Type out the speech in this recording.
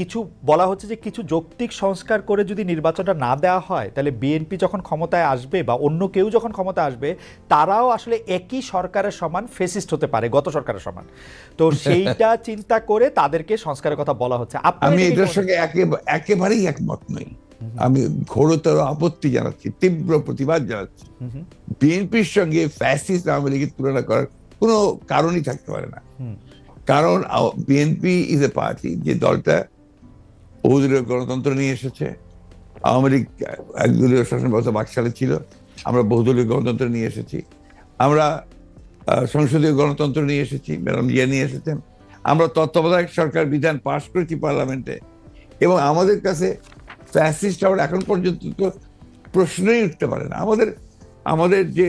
কিছু বলা হচ্ছে যে কিছু যৌক্তিক সংস্কার করে যদি নির্বাচনটা না দেওয়া হয় তাহলে বিএনপি যখন ক্ষমতায় আসবে বা অন্য কেউ যখন ক্ষমতায় আসবে তারাও আসলে একই সরকারের সমান ফেসিস্ট হতে পারে গত সরকারের সমান। তো সেইটা চিন্তা করে তাদেরকে সংস্কারের কথা বলা হচ্ছে। আমি এটার সঙ্গে একেবারেই একমত নই। আমি ঘোরতর আপত্তি জানাচ্ছি তীব্র প্রতিবাদ জানাচ্ছি। বিএনপির সঙ্গে ফ্যাসিস্ট আওয়ামী লীগের তুলনা করার কোনো কারণই থাকতে পারে না। কারণ বিএনপি ইজ এ পার্টি যে দলটা বহুদলীয় গণতন্ত্র নিয়ে এসেছে। আওয়ামী লীগ একদলীয় শাসন ব্যবস্থা বাকশালে ছিল। আমরা বহুদলীয় গণতন্ত্র নিয়ে এসেছি। আমরা সংসদীয় গণতন্ত্র নিয়ে এসেছি, ম্যাডাম জিয়া নিয়ে এসেছেন। আমরা তত্ত্বাবধায়ক সরকার বিধান পাশ করেছি পার্লামেন্টে। এবং আমাদের কাছে ফ্যাসিস্ট আবার এখন পর্যন্ত তো প্রশ্নই উঠতে পারে না। আমাদের আমাদের যে